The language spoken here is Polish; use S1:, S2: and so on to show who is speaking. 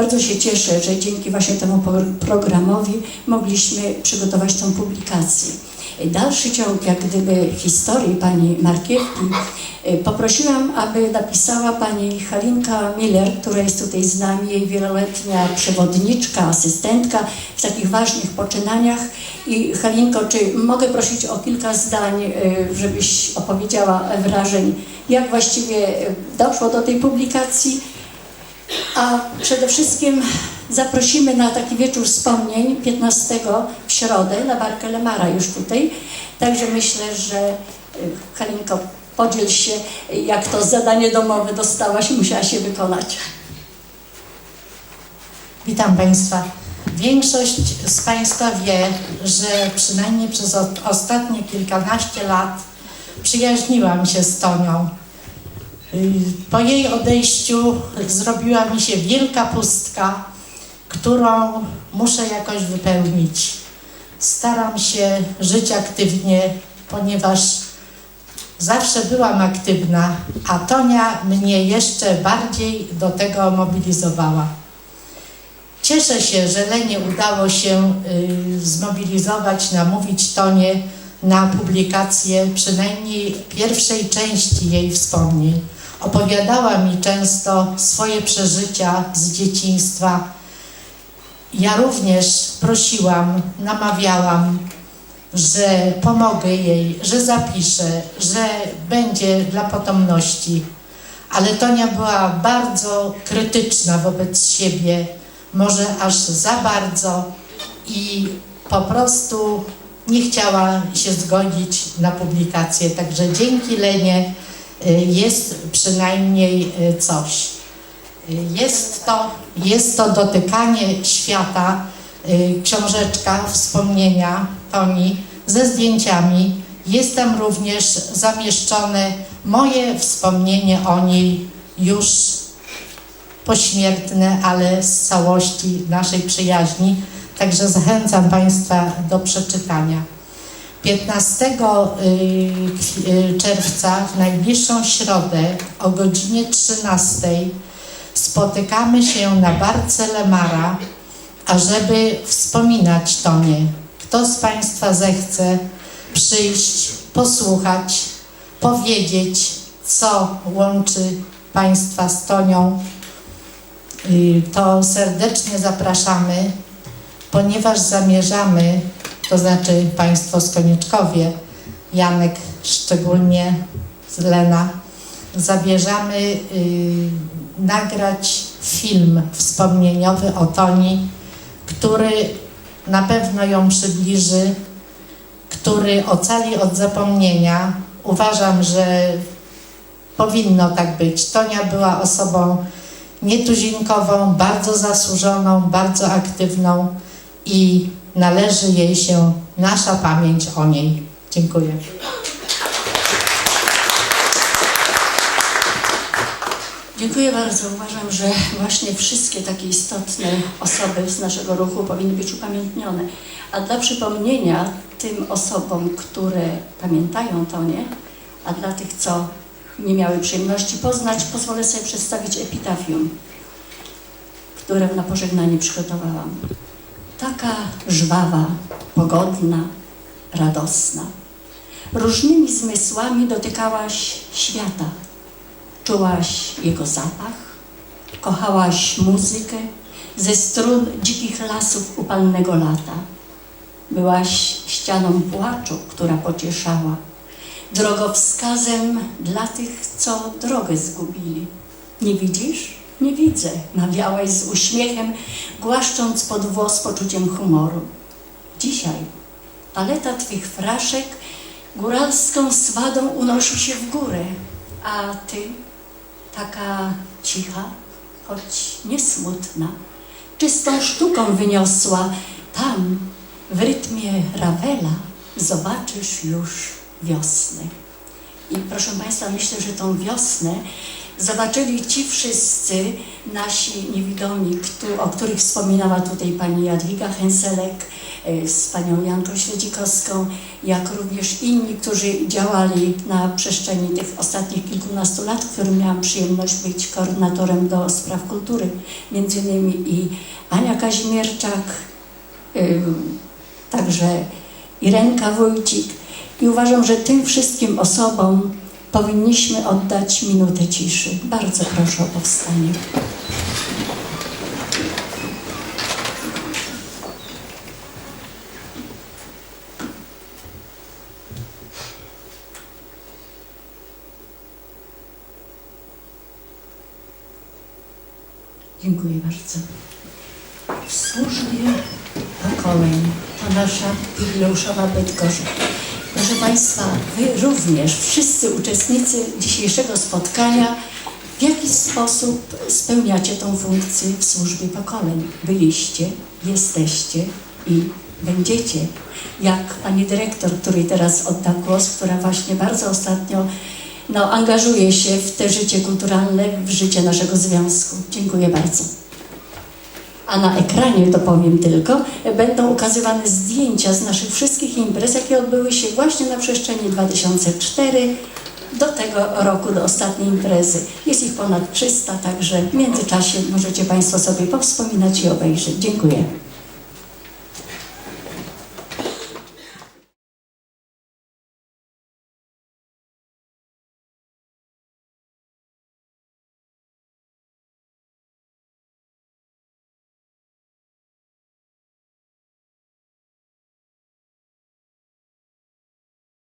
S1: Bardzo się cieszę, że dzięki właśnie temu programowi mogliśmy przygotować tą publikację. Dalszy ciąg, jak gdyby historii pani Markiewki, y, poprosiłam, aby napisała pani Halinka Miller, która jest tutaj z nami, jej wieloletnia przewodniczka, asystentka w takich ważnych poczynaniach. I Halinko, czy mogę prosić o kilka zdań, y, żebyś opowiedziała wrażeń, jak właściwie y, doszło do tej publikacji? A przede wszystkim zaprosimy na taki wieczór wspomnień 15 w środę na Barkę Lemara już tutaj. Także myślę, że y, Halinko, podziel się, jak to zadanie domowe dostałaś i musiałaś się wykonać.
S2: Witam Państwa. Większość z Państwa wie, że przynajmniej przez ostatnie kilkanaście lat przyjaźniłam się z Tonią. Po jej odejściu zrobiła mi się wielka pustka, którą muszę jakoś wypełnić. Staram się żyć aktywnie, ponieważ zawsze byłam aktywna, a Tonia mnie jeszcze bardziej do tego mobilizowała. Cieszę się, że Lenie udało się y, zmobilizować, namówić Tonie na publikację przynajmniej pierwszej części jej wspomnień. Opowiadała mi często swoje przeżycia z dzieciństwa. Ja również prosiłam, namawiałam, że pomogę jej, że zapiszę, że będzie dla potomności. Ale Tonia była bardzo krytyczna wobec siebie, może aż za bardzo i po prostu nie chciała się zgodzić na publikację. Także dzięki Lenie jest przynajmniej y, coś. Jest to, jest to dotykanie świata, y, książeczka, wspomnienia Toni ze zdjęciami. Jest tam również zamieszczone moje wspomnienie o niej już pośmiertne, ale z całości naszej przyjaźni. Także zachęcam Państwa do przeczytania. 15 y, y, czerwca, w najbliższą środę o godzinie 13 spotykamy się na Barce Lemara, ażeby wspominać Tonię. Kto z Państwa zechce przyjść, posłuchać, powiedzieć, co łączy Państwa z Tonią, Y, to serdecznie zapraszamy, ponieważ zamierzamy, to znaczy Państwo z Konieczkowie, Janek szczególnie, z Lena, zabierzamy y, nagrać film wspomnieniowy o Toni, który na pewno ją przybliży, który ocali od zapomnienia. Uważam, że powinno tak być. Tonia była osobą nietuzinkową, bardzo zasłużoną, bardzo aktywną i należy jej się nasza pamięć o niej. Dziękuję.
S1: Dziękuję bardzo. Uważam, że właśnie wszystkie takie istotne osoby z naszego ruchu powinny być upamiętnione. A dla przypomnienia tym osobom, które pamiętają Tonię, a dla tych, co nie miały przyjemności poznać, pozwolę sobie przedstawić epitafium, które na pożegnanie przygotowałam. Taka żwawa, pogodna, radosna. Różnymi zmysłami dotykałaś świata. Czułaś jego zapach, kochałaś muzykę ze strun dzikich lasów upalnego lata. Byłaś ścianą płaczu, która pocieszała, drogowskazem dla tych, co drogę zgubili. Nie widzisz? Nie widzę, mawiałaś z uśmiechem, głaszcząc pod włos poczuciem humoru. Dzisiaj paleta twych fraszek góralską swadą unosi się w górę, a ty taka cicha, choć nie smutna, czystą sztuką wyniosła. Tam, w rytmie Ravela, zobaczysz już wiosnę. I proszę Państwa, myślę, że tą wiosnę zobaczyli ci wszyscy nasi niewidomi, o których wspominała tutaj pani Jadwiga Henselek, e, z panią Janką Śledzikowską, jak również inni, którzy działali na przestrzeni tych ostatnich kilkunastu lat, w którym miałam przyjemność być koordynatorem do spraw kultury, między innymi i Ania Kazimierczak, ym, także Irenka Wójcik. I uważam, że tym wszystkim osobom powinniśmy oddać minutę ciszy. Bardzo proszę o powstanie. Dziękuję bardzo. W służbie pokoleń to nasza jubileuszowa Bydgoszcz. Proszę Państwa, Wy również, wszyscy uczestnicy dzisiejszego spotkania, w jaki sposób spełniacie tą funkcję w służbie pokoleń? Byliście, jesteście i będziecie. Jak pani dyrektor, której teraz oddam głos, która właśnie bardzo ostatnio no, angażuje się w te życie kulturalne, w życie naszego związku. Dziękuję bardzo. A na ekranie, dopowiem tylko, będą ukazywane zdjęcia z naszych wszystkich imprez, jakie odbyły się właśnie na przestrzeni 2004 do tego roku, do ostatniej imprezy. Jest ich ponad 300, także w międzyczasie możecie Państwo sobie powspominać i obejrzeć. Dziękuję.